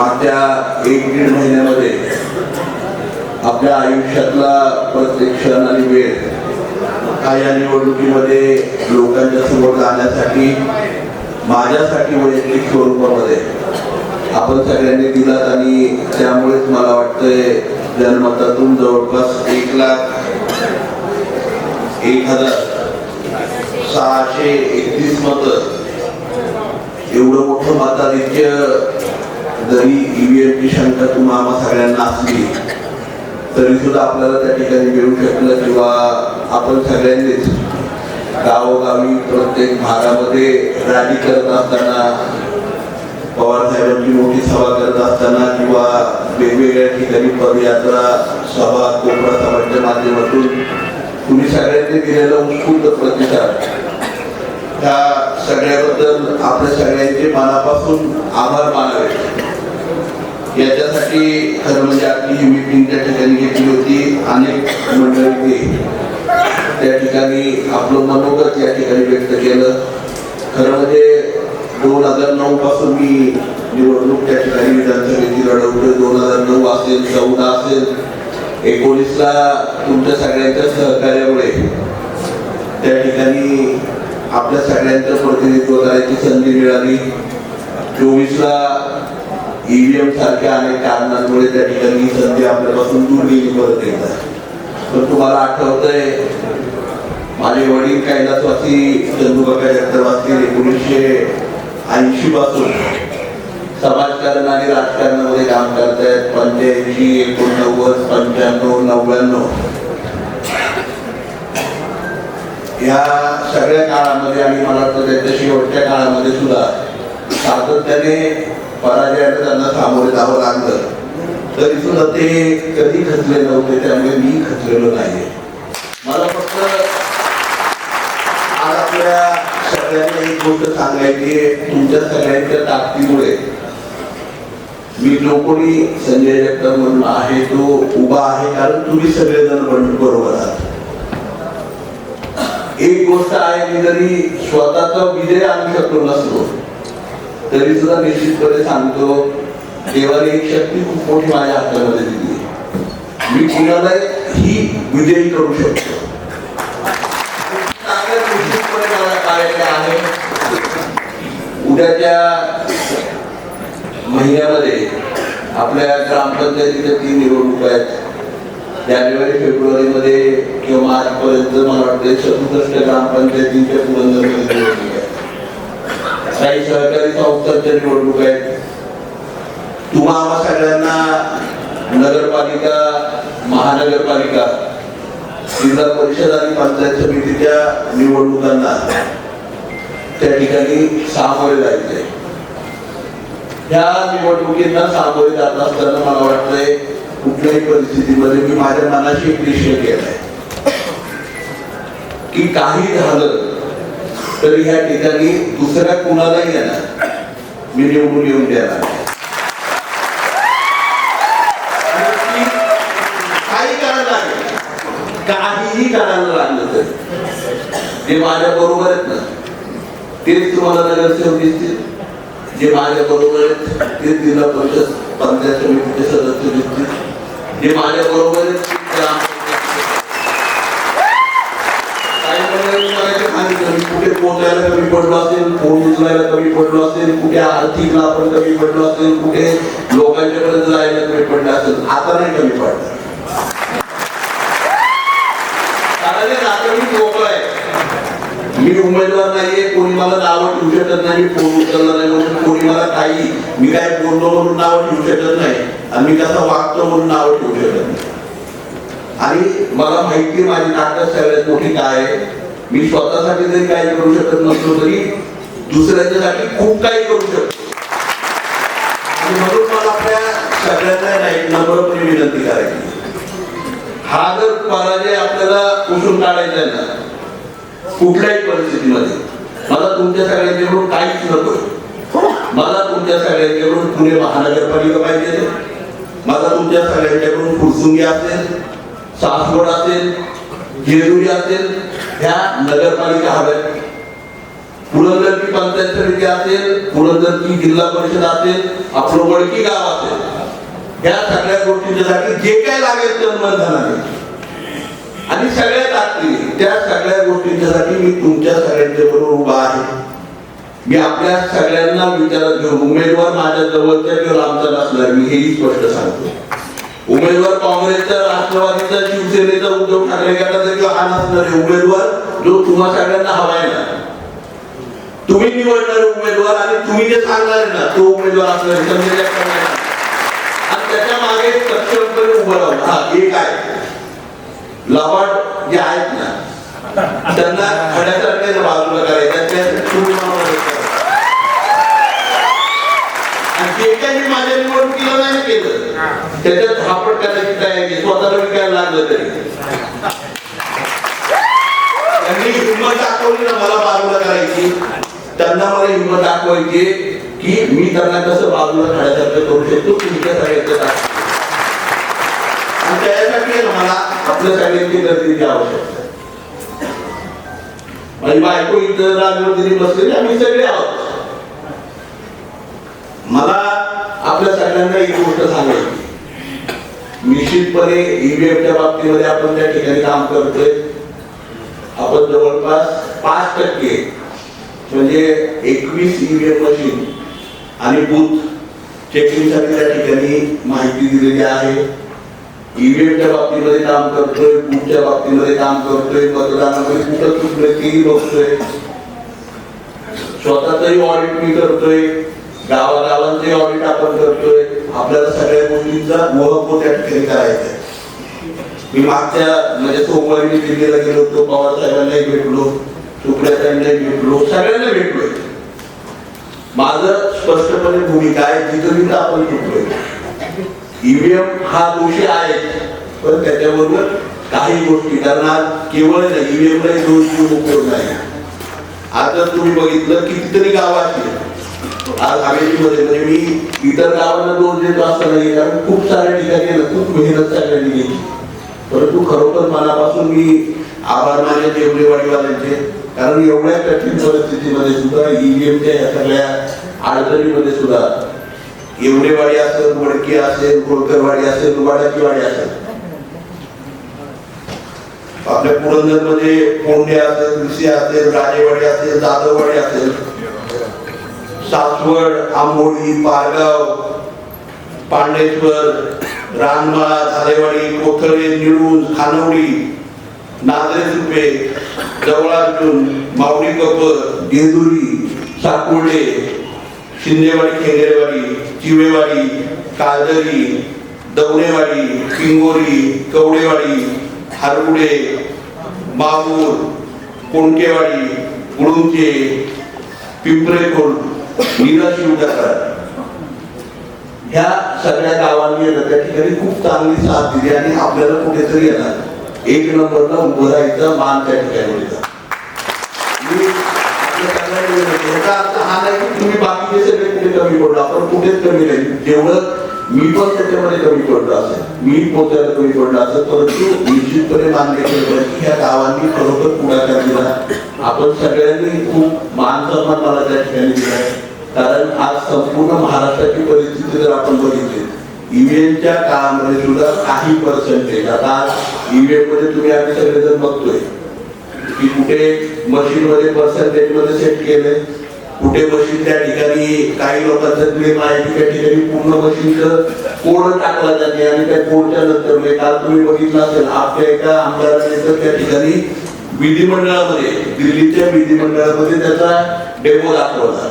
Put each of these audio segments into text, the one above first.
मागच्या एक दीड महिन्यामध्ये आपल्या आयुष्यातला प्रत्येक क्षण आणि वेळ हा या निवडणुकीमध्ये लोकांच्या समोर जाण्यासाठी माझ्यासाठी वैयक्तिक स्वरूपामध्ये आपण सगळ्यांनी दिलात आणि त्यामुळेच मला वाटतंय जनमतातून जवळपास एक लाख एक हजार सहाशे एकतीस मत एवढं मोठं मताधिक्य जरी ईव्हीएमची शंका तुम्हाला सगळ्यांना असली तरी सुद्धा आपल्याला त्या ठिकाणी मिळू शकलं किंवा आपण सगळ्यांनीच गावोगावी प्रत्येक भागामध्ये रॅली करत असताना पवार साहेबांची मोठी सभा करत असताना किंवा वेगवेगळ्या ठिकाणी पदयात्रा सभा कोपरा सभांच्या माध्यमातून तुम्ही सगळ्यांनी दिलेला उत्स्फूर्त प्रतिसाद ह्या सगळ्याबद्दल आपल्या सगळ्यांचे मनापासून आभार मानावे. याच्यासाठी खरं म्हणजे आपली ही त्या ठिकाणी घेतली होती. अनेक मंडळी त्या ठिकाणी आपलं मनोगत या ठिकाणी व्यक्त केलं. खरं म्हणजे दोन हजार नऊ पासून मी निवडणूक त्या ठिकाणी विधानसभेची लढवतोय. दोन हजार नऊ असेल चौदा असेल एकोणीसला तुमच्या सगळ्यांच्या सहकार्यामुळे त्या ठिकाणी आपल्या सगळ्यांचं प्रतिनिधित्व करायची संधी मिळाली. चोवीसला ईव्हीएम सारख्या अनेक कारणांमुळे त्या ठिकाणी संधी आपल्यापासून दूर गेली. परत एकदा पण तुम्हाला आठवतंय माझे वडील कैलासवासी चंदूबाका जगदवासी एकोणीसशे ऐंशी पासून. समाजकारण आणि राजकारणामध्ये काम करतायत पंच्याऐंशी एकोणनव्वद पंच्याण्णव नव्याण्णव. या सगळ्या काळामध्ये आणि मला वाटतं त्याच्या शेवटच्या काळामध्ये सुद्धा सातत्याने पराजयाला त्यांना सामोरे जावं लागलं तरी सुद्धा ते कधी खचले नव्हते त्यामुळे मी खचलेलो नाही मला फक्त आज आपल्या सगळ्यांना एक गोष्ट सांगायची तुमच्या सगळ्यांच्या ताकदीमुळे. मी जो कोणी संजय जगताप म्हणून आहे तो उभा आहे कारण तुम्ही सगळेजण बन- बरोबर आहात. एक गोष्ट आहे की जरी स्वतःचा विजय आणू शकलो नसलो तरी सुद्धा निश्चितपणे सांगतो देवाने एक शक्ती खूप मोठी माझ्या हातामध्ये दिली मी कुणाला ही विजयी करू शकतो. काय आहे. उद्याच्या महिन्यामध्ये आपल्या ग्रामपंचायतीच्या तीन निवडणूक आहेत. जानेवारी फेब्रुवारी मध्ये किंवा मार्चपर्यंत मला वाटतं सदुसष्ट ग्रामपंचायतींच्या पुरंदरमध्ये निवडणूक काही सहकारी संस्थांच्या निवडणूक आहेत. तुम्हा आम्हा सगळ्यांना नगरपालिका महानगरपालिका जिल्हा परिषद आणि पंचायत समितीच्या निवडणुकांना त्या ठिकाणी सामोरे जायचे. ह्या निवडणुकींना सामोरे जात असताना मला वाटतंय कुठल्याही परिस्थितीमध्ये मी माझ्या मनाशी एक निश्चय केलाय. की काही झालं तरी ह्या ठिकाणी दुसऱ्या कुणालाही येणार. मी निवडून येऊन देणार. काही काहीही करायला लागलं तर. जे माझ्या बरोबर आहेत ना तेच तुम्हाला नगरसेवक दिसतील. जे माझ्या बरोबर आहेत तेच जिल्हा परिषद पंचायत समितीचे सदस्य दिसतील. जे माझ्या बरोबर आहेत तेच ग्रामपंचायतीचे काही मंडळी मला ते सांगितलं मी कमी पडलो असेल फोन उचलायला कमी पडलो असेल कुठे आर्थिकला आपण कमी पडलो असेल कुठे लोकांच्या पर्यंत जायला कमी पडलं असेल आता नाही कमी पडलं कारण हे मी मोकळं आहे मी उमेदवार नाहीये कोणी मला नावं ठेवू शकत नाही मी फोन उचलला नाही म्हणून कोणी मला काही मी काय बोललो म्हणून नावं ठेवू शकत नाही आणि मी कसा वागतो म्हणून नावं ठेवू शकत नाही. आणि मला माहिती माझी ताकद सगळ्यात मोठी काय आहे? मी स्वतःसाठी जरी काही करू शकत नसलो तरी दुसऱ्यांच्यासाठी खूप काही करू शकतो. आणि म्हणून मला आपल्या सगळ्यांना राईट एक नम्रपणे विनंती करायची. हा जर पराजय आपल्याला पुसून काढायचा आहे ना? कुठल्याही परिस्थितीमध्ये. मला तुमच्या सगळ्यांच्याकडून काहीच नको मला तुमच्या सगळ्यांच्याकडून पुणे महानगरपालिका पाहिजे मला तुमच्या सगळ्यांच्याकडून फुरसुंगी असेल सासवड असेल जेजुरी असेल ह्या नगरपालिका हव्यात पुरंदरची पंचायत समिती असेल पुरंदरची जिल्हा परिषद असेल आपलं वडकी गाव असेल. या सगळ्या गोष्टींच्यासाठी जे काय लागेल ते मन आहे. आणि सगळ्यात आखली त्या सगळ्या गोष्टींच्यासाठी मी तुमच्या सगळ्यांच्या बरोबर उभा आहे. मी आपल्या सगळ्यांना विचारात घेऊन उमेदवार माझ्या जवळच्या किंवा लांबचा नसणार मी हेही स्पष्ट सांगतो. उमेदवार काँग्रेसचा राष्ट्रवादीचा शिवसेनेचा उद्धव ठाकरे गटाचा किंवा हा नसणार उमेदवार जो तुम्हा सगळ्यांना हवाय ना. तुम्ही निवडणारे उमेदवार आणि तुम्ही जे सांगणार ना तो उमेदवार असणार आणि त्याच्यामागे सक्षमपणे उभं राहून हा एक आहे. लवाड जे आहेत ना त्यांना खड्यासारख्या बाजूला करायच्या त्या तुम्ही आणि जे काही माझ्या त्याच्यात धापट करायची तयारी आहे. स्वतःला विकायला लागलं तरी? त्यांनी हिंमत दाखवली ना मला बाजूला करायची. त्यांना मला हिंमत दाखवायची की मी त्यांना कसं बाजूला खाण्यासारखं करू शकतो तुमच्या सगळ्याचं दाखव आणि त्याच्यासाठी मला आपल्या सगळ्यांची गर्दीची आवश्यकता माझी बायको इथं राजवतीने बसलेली आम्ही सगळे आहोत. मला आपल्या सगळ्यांना एक गोष्ट सांगायची निश्चितपणे ईव्हीएमच्या बाबतीमध्ये आपण त्या ठिकाणी काम करतोय. आपण जवळपास पाच टक्के म्हणजे एकवीस ईव्हीएम मशीन आणि बूथ चेकिंगसाठी त्या ठिकाणी माहिती दिलेली आहे. ईव्हीएमच्या बाबतीमध्ये काम करतोय बूथच्या बाबतीमध्ये काम करतोय मतदानामध्ये कुठं चुकलं तेही बघतोय. स्वतःचंही ऑडिट मी करतोय. गावागावांचे ऑडिट आपण करतोय आपल्याला सगळ्या गोष्टींचा मोहको त्या ठिकाणी करायचा आहे. मी मागच्या म्हणजे सोमवारी मी दिल्लीला गेलो होतो पवार साहेबांनाही भेटलो सुप्रिया साहेबांनाही भेटलो सगळ्यांना भेटलोय. माझं स्पष्टपणे भूमिका आहे जिथं तिथं आपण चुकलोय ईव्हीएम हा दोषी आहे पण त्याच्याबरोबर काही गोष्टी कारण आज केवळ ईव्हीएम ला दोष उपयोग नाही. आता तुम्ही बघितलं कितीतरी गावात आज हवेलीमध्ये म्हणजे मी इतर गावांना दोष देतो असं नाही कारण खूप साऱ्या ठिकाणी खूप मेहनत सगळ्यांनी घेतली परंतु खरोखर मनापासून मी आभार माने जेवढेवाडीवाल्यांचे कारण एवढ्या कठीण परिस्थितीमध्ये सुद्धा ईव्हीएमच्या या सगळ्या अडचणीमध्ये सुद्धा एवढेवाडी असेल वडकी असेल कोळकरवाडी असेल वाडाची वाडी असेल. आपल्या पुरंदरमध्ये कोंडे असेल कृषी असेल राजेवाडी असेल जाधववाडी असेल सासवड आंबोळी पारगाव पांडेश्वर रानमाळा झालेवाडी कोथळे निळूज खानवडी नांदरे सुपे जवळार्जुन माऊली कपर देदुरी साकुर्डे शिंदेवाडी खेंडेवाडी चिवेवाडी काळदरी दवणेवाडी किंगोरी कवडेवाडी हारगुडे माहूर कोणकेवाडी गुळुंचे पिंपरेखोल नीरा शिवदाकर ह्या सगळ्या गावांनी येणार त्या ठिकाणी खूप चांगली साथ दिली आणि आपल्याला कुठेतरी येणार एक नंबरला उभं राहायचं मान त्या ठिकाणी याचा अर्थ हा नाही की तुम्ही बाकीचे सगळे कुठे कमी पडलो आपण कुठेच कमी नाही. जेवढं मी पण त्याच्यामध्ये कमी पडलो असेल मी पोचायला कमी पडलो असेल परंतु निश्चितपणे मान्य केलं पाहिजे ह्या गावांनी खरोखर पुढाकार दिला. आपण सगळ्यांनी खूप मान सन्मान मला त्या ठिकाणी दिलाय कारण आज संपूर्ण महाराष्ट्राची परिस्थिती जर आपण बघितली ईव्हीएमच्या काळामध्ये सुद्धा काही पर्सेंटेज आता ईव्हीएममध्ये तुम्ही आम्ही सगळेजण बघतोय की कुठे मशीन मध्ये पर्सेंटेजमध्ये सेट केले कुठे मशीन त्या ठिकाणी काही लोकांचं क्लेम आहे की त्या ठिकाणी पूर्ण मशीनचं कोड टाकला जाते आणि त्या कोडच्या नंतर म्हणजे काल तुम्ही बघितलं असेल आपल्या एका आमदाराने तर त्या ठिकाणी विधिमंडळामध्ये दिल्लीच्या विधिमंडळामध्ये त्याचा डेमो दाखवला.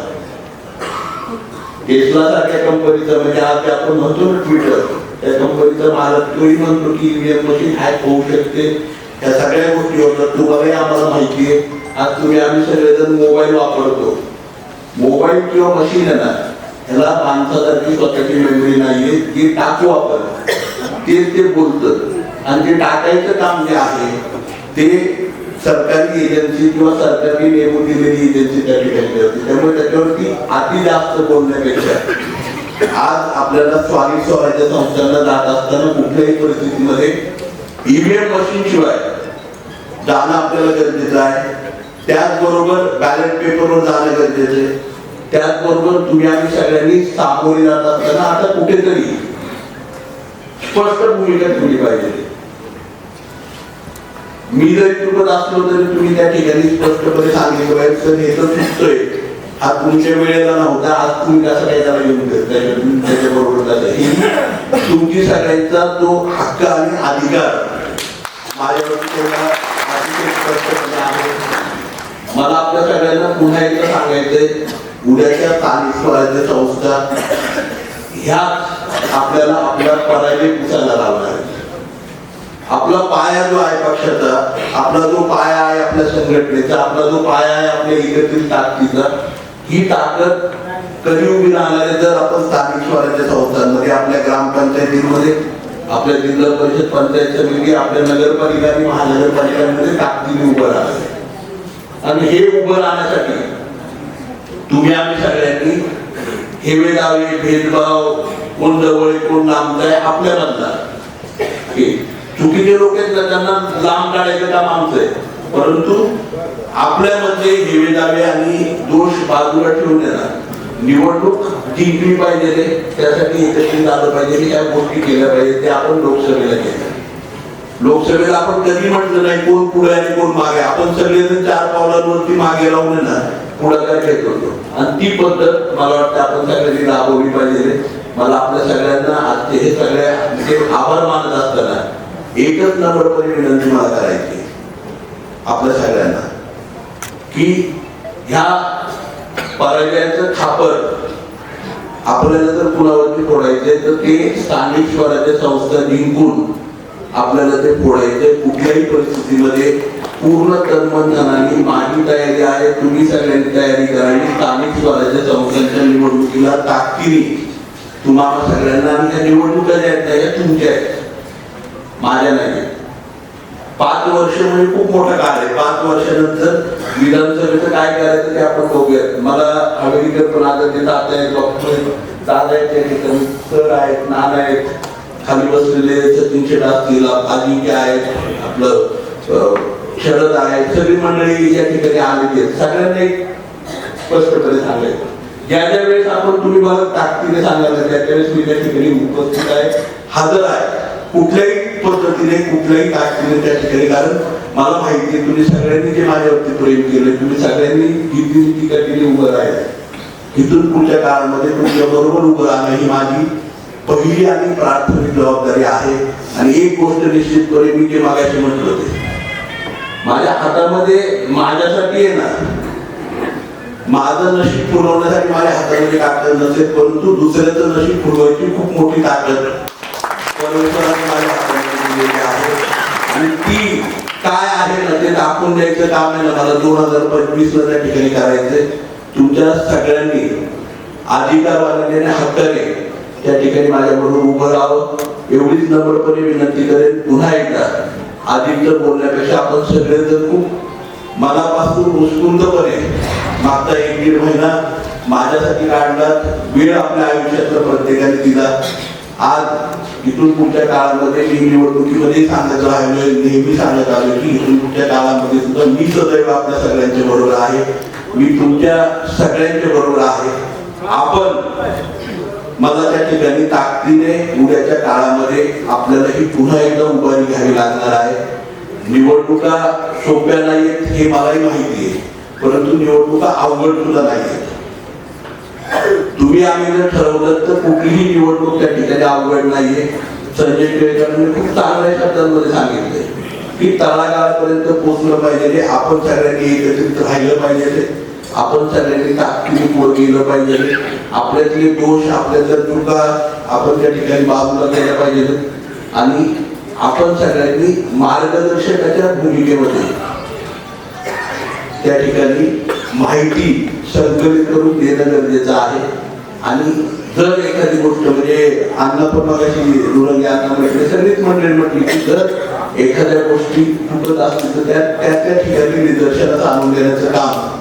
टेस्ला सारख्या कंपनीचं म्हणजे आज आपण म्हणतो ना ट्विटर त्या कंपनीचा मालक तोही म्हणतो की ईव्हीएम मशीन हॅक होऊ शकते. या सगळ्या गोष्टी होतात तुम्हालाही आम्हाला माहिती आहे. आज तुम्ही आम्ही सगळेजण मोबाईल वापरतो. मोबाईल किंवा मशीन आहे ना ह्याला माणसासारखी स्वतःची मेमरी नाहीये. जी टाकू आपण तेच ते बोलतं. आणि ते टाकायचं काम जे आहे ते सरकारी एजन्सी किंवा सरकारने नेमून दिलेली एजन्सी त्या ठिकाणी करते त्यामुळे त्याच्यावरती अति जास्त बोलण्यापेक्षा आज आपल्याला स्वामी स्वराज्य संस्थांना जात असताना कुठल्याही परिस्थितीमध्ये ईव्हीएम मशीन शिवाय जाणं आपल्याला गरजेचं आहे. त्याचबरोबर बॅलेट पेपरवर जाणं गरजेचं आहे. त्याचबरोबर तुम्ही आम्ही सगळ्यांनी सामोरे जात असताना आता कुठेतरी स्पष्ट भूमिका ठेवली पाहिजे. मी जरी चुकत असलो तरी तुम्ही त्या ठिकाणी स्पष्टपणे सांगितलं पाहिजे सर हे तर चुकतोय. हा तुमच्या वेळेला नव्हता आज तुम्ही कसं काय त्याला येऊन फिरताय तुम्ही त्याच्याबरोबर तुमची सगळ्यांचा तो हक्क आणि अधिकार स्पष्टपणे आहे. मला आपल्या सगळ्यांना पुन्हा एकदा सांगायचंय उद्याच्या स्थानिक स्वराज्य संस्था ह्या आपल्याला आपला पराजय पुसायला लावणार आहेत. आपला पाया जो आहे पक्षाचा आपला जो पाया आहे आपल्या संघटनेचा आपला जो पाया आहे आपल्या एकत्रित ताकदीचा ही ताकद कधी उभी राहणार आहे जर आपण स्थानिक स्वराज्य संस्थांमध्ये आपल्या ग्रामपंचायतीमध्ये आपल्या जिल्हा परिषद पंचायत समिती आपल्या नगरपालिका आणि महानगरपालिकांमध्ये ताकदीने उभं राहणार आणि हे उभं राहण्यासाठी तुम्ही आम्ही सगळ्यांनी हेवे दावे भेदभाव कोण जवळ कोण लांब आहे आपल्या जाणार चुकीचे लोक आहेत त्यांना लांब काढायचं काम आमचं आहे. परंतु आपल्यामध्ये हेवे दावे आणि दोष बाजूला ठेवून येणार निवडणूक जिंकली पाहिजे रे. त्यासाठी एकत्रित आलं पाहिजे या गोष्टी केल्या पाहिजे ते आपण लोकसभेला केल्या. लोकसभेला आपण कधी म्हटलं नाही कोण पुढे आणि कोण मागे. आपण सगळेजण चार पावलांवरती मागे लावून येणार पुढाकार घेत होतो. आणि ती पद्धत मला वाटतं आपण सगळ्यांनी राबवली पाहिजे मला आपल्या सगळ्यांना आजचे हे सगळ्या आभार मानत असताना एकच नंबरपणे विनंती मला करायची आपल्या सगळ्यांना. की ह्या पराजयाचं खापर आपल्याला जर कुणावरती फोडायचे तर ते स्थानिक स्वराज्य संस्था जिंकून आपल्याला ते फोडायचे कुठल्याही परिस्थितीमध्ये पूर्ण तन्मनधनाने माझी तयारी आहे तुम्ही सगळ्यांनी तयारी करावी स्थानिक स्वराज्य संस्थांच्या निवडणुकीला ताकदीने तुम्हाला सगळ्यांना आणि त्या निवडणुका ज्या आहेत त्या तुमच्या आहेत. माझ्या नाही. पाच वर्ष म्हणजे खूप मोठं काळ आहे. पाच वर्षानंतर विधानसभेचं काय करायचं ते आपण बघूयात. मला हवेलीकर पण आता ते दादा आहेत डॉक्टर दादा आहेत त्या ठिकाणी. सर आहेत नान आहेत. खाली बसलेले सचिन शेट असतील अजिंक्य आहेत आपलं शरद आहे सगळी मंडळी या ठिकाणी आलेली आहेत. सगळ्यांना एक स्पष्टपणे सांगायचं ज्या ज्या वेळेस आपण तुम्ही मला ताकदीने सांगायला त्या त्यावेळेस मी त्या ठिकाणी उपस्थित आहे हजर आहे. कुठल्याही पद्धतीने कुठल्याही ताकदीने त्या ठिकाणी. कारण मला माहिती आहे तुम्ही सगळ्यांनी जे माझ्यावरती प्रेम केले तुम्ही सगळ्यांनी किती ठिकाणी उभं राहिले इथून पुढच्या काळामध्ये तुमच्या बरोबर उभं राहणं ही माझी पहिली आणि प्राथमिक जबाबदारी आहे. आणि एक गोष्ट निश्चित करेन मी जे मागाशी म्हटलं होते. माझ्या हातामध्ये माझ्यासाठी येणार. ना माझं नशीब पुरवण्यासाठी माझ्या हातामध्ये ताकद नसेल परंतु दुसऱ्याचं नशीब पुरवायची खूप मोठी ताकद. माझ्या दिलेली आहे. आणि ती काय आहे ना ते दाखवून द्यायचं काम आहे ना. मला दोन हजार पंचवीस ला त्या ठिकाणी करायचंय तुमच्या सगळ्यांनी अधिकार बांधलेल्या हक्काने त्या ठिकाणी माझ्याबरोबर उभं राहावं. एवढीच नम्रपणे विनंती करेन. पुन्हा एकदा अधिकचं बोलण्यापेक्षा आपण सगळेजण खूप मनापासून उत्स्फूर्तपणे मागचा एक दीड महिना माझ्यासाठी काढला वेळ आपल्या आयुष्यातला प्रत्येकाने दिला. आज इथून पुढच्या काळामध्ये मी निवडणुकीमध्ये सांगत राहिलो नेहमी सांगत आलो की इथून पुढच्या काळामध्ये सुद्धा मी सदैव आपल्या सगळ्यांच्या बरोबर आहे. मी तुमच्या सगळ्यांच्या बरोबर आहे. आपण मला त्या ठिकाणी ताकदीने उद्याच्या काळामध्ये आपल्याला ही पुन्हा एकदा उभारी घ्यावी लागणार आहे. निवडणुका सोप्या नाहीत हे मलाही माहिती आहे. परंतु निवडणुका अवघड सुद्धा आहेत तुम्ही आम्ही जर ठरवलं तर कुठलीही निवडणूक त्या ठिकाणी अवघड नाहीये. संजय टिळकांनी खूप चांगल्या शब्दांमध्ये सांगितले की तळागाळापर्यंत पोहोचलं पाहिजे आपण सगळ्यांनी एकत्रित राहिलं पाहिजे. आपण सगळ्यांनी ताकदीने पुढे गेलं पाहिजे. आपल्यातले दोष आपल्यातल्या चुका आपण त्या ठिकाणी बाजूला केल्या पाहिजे. आणि आपण सगळ्यांनी मार्गदर्शकाच्या भूमिकेमध्ये त्या ठिकाणी माहिती संकलित करून देणं गरजेचं आहे. आणि जर एखादी गोष्ट म्हणजे अन्न पण मगाशी म्हटले सगळीच मंडळी म्हटली की जर एखाद्या गोष्टी फुटत असतील तर त्या त्या त्या ठिकाणी निदर्शनात आणून देण्याचं काम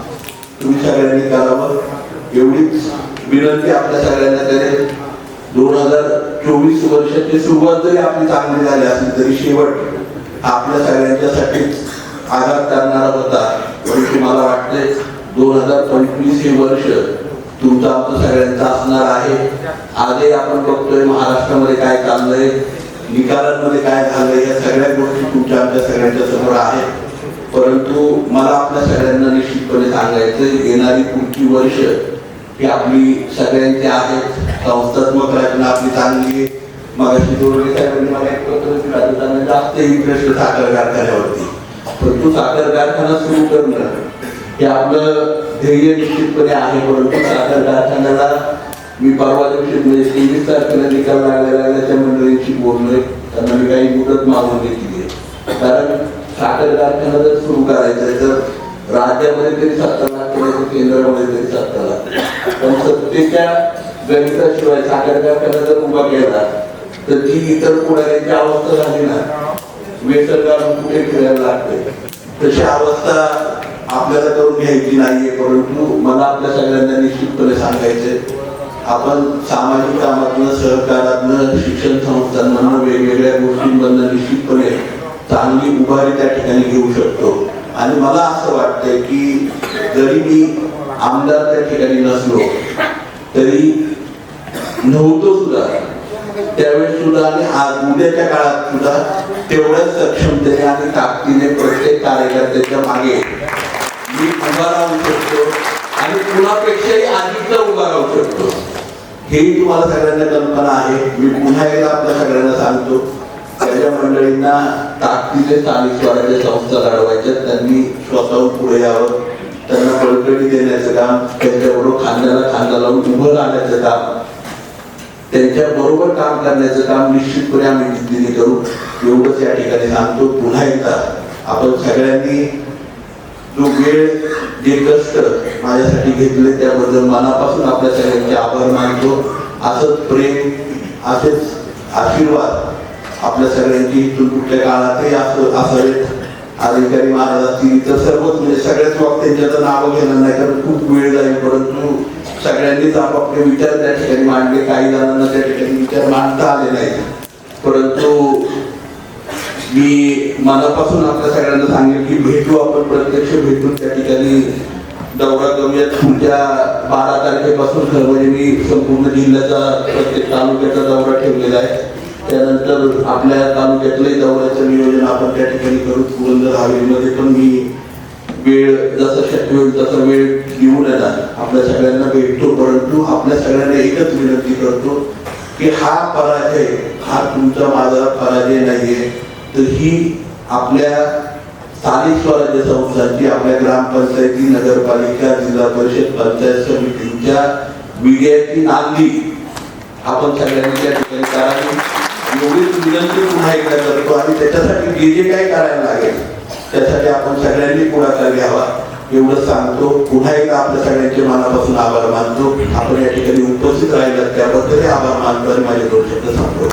तुम्ही सगळ्यांनी करावं. एवढीच विनंती आपल्या सगळ्यांना करेल दोन हजार चोवीस वर्षाची सुरुवात जरी आपली चांगली झाली असली तरी शेवट आपल्या सगळ्यांच्यासाठी आघात करणारा होता. पण मला वाटतंय दोन हजार पंचवीस हे वर्ष तुमचा अर्थ सगळ्यांचा असणार आहे. आजही आपण बघतोय महाराष्ट्रामध्ये काय चाललंय निकालांमध्ये काय झालंय या सगळ्या गोष्टी तुमच्या आमच्या सगळ्यांच्या समोर आहेत. परंतु मला आपल्या सगळ्यांना निश्चितपणे सांगायचं येणारी पुढची वर्ष ही आपली सगळ्यांची आहेत संस्थात्मक रचना आपली चांगली आहे. मगाशी जोडले साहेबांनी मला एक पत्र जास्त इंटरेस्ट साखर कारखान्यावरती. परंतु साखर कारखाना सुरू करणं हे आपलं ध्येय निश्चितपणे आहे परंतु साखर कारखान्याला मी परवा दिवशी म्हणजे तेवीस तारखेला निकाल लागलेला त्या मंडळींशी बोललोय. त्यांना मी काही मुदत मागून घेतली आहे. कारण साखर कारखाना जर सुरू करायचा आहे तर राज्यामध्ये तरी सत्ता लागते केंद्रामध्ये तरी सत्ता लागते. पण सत्तेच्या गणिताशिवाय साखर कारखाना जर उभा केला तर जी इतर पुढाऱ्यांची अवस्था झाली ना. वेसर घालून कुठे फिरायला लागते? तशी अवस्था आपल्याला करून घ्यायची नाहीये परंतु मला आपल्या सगळ्यांना निश्चितपणे सांगायचंय. आपण सामाजिक कामातनं सहकारातनं शिक्षण संस्थांमधनं वेगवेगळ्या गोष्टींमधनं निश्चितपणे चांगली उभारी त्या ठिकाणी घेऊ शकतो. आणि मला असं वाटतंय की जरी मी आमदार त्या ठिकाणी नसलो तरी नव्हतो सुद्धा. त्यावेळेस सुद्धा आणि आज उद्याच्या काळात सुद्धा तेवढ्याच सक्षमतेने आणि ताकदीने प्रत्येक कार्यकर्त्याच्या मागे मी उभा राहू शकतो आणि कुणापेक्षाही अधिक उभा राहू शकतो. हेही तुम्हाला सगळ्यांना कल्पना आहे. मी पुन्हा एकदा आपल्या सगळ्यांना सांगतो. त्याच्या मंडळींना ताकदीचे स्थानिक स्वराज्य संस्था लढवायच्या त्यांनी स्वतःहून पुढे यावं. त्यांना बळकटी देण्याचं काम त्यांच्याबरोबर खांद्याला खांदा लावून उभं राहण्याचं काम त्यांच्या बरोबर काम करण्याचं काम निश्चितपणे आम्ही जिद्दीने करू. एवढंच या ठिकाणी सांगतो. पुन्हा एकदा आपण सगळ्यांनी जो वेळ जे कष्ट माझ्यासाठी घेतले त्याबद्दल मनापासून आपल्या सगळ्यांचे आभार मानतो. असंच प्रेम असेच आशीर्वाद आपल्या सगळ्यांची इथून कुठल्या काळातही असं असावेत. अधिकारी महाराज असतील इतर सर्वच म्हणजे सगळ्याच वक्त्यांच्या तर नावं घेणार नाही कारण खूप वेळ जाईल परंतु सगळ्यांनीच आपापले विचार त्या ठिकाणी मांडले. काही जणांना त्या ठिकाणी विचार मांडता आले नाही परंतु मी मनापासून आपल्या सगळ्यांना सांगेल की भेटू आपण प्रत्यक्ष भेटून त्या ठिकाणी. दौरा करूयात. पुढच्या बारा तारखेपासून सर्वांनी म्हणजे मी संपूर्ण जिल्ह्याचा प्रत्येक तालुक्याचा दौरा ठेवलेला आहे. त्यानंतर आपल्या तालुक्यातलंही दौऱ्याचं नियोजन आपण त्या ठिकाणी करू. पुरंदर हवेलीमध्ये पण मी वेळ जसं शक्य होईल तसा वेळ घेऊन येणार. आपल्या सगळ्यांना भेटतो परंतु आपल्या सगळ्यांना एकच विनंती करतो की हा पराजय हा तुमचा माझा पराजय नाहीये. तर ही आपल्या स्थानिक स्वराज्य संस्थांची आपल्या ग्रामपंचायती नगरपालिका जिल्हा परिषद पंचायत समितींच्या विजयाची नांदी आपण सगळ्यांनी त्या ठिकाणी करावी. एवढीच विनंती पुन्हा एकदा करतो आणि त्याच्यासाठी जे जे काय करायला लागेल त्यासाठी आपण सगळ्यांनी पुढाकार घ्यावा. एवढं सांगतो. पुन्हा एकदा आपल्या सगळ्यांचे मनापासून आभार मानतो. आपण या ठिकाणी उपस्थित राहिलात त्याबद्दलही आभार मानतो आणि माझे दोन शब्द सांगतो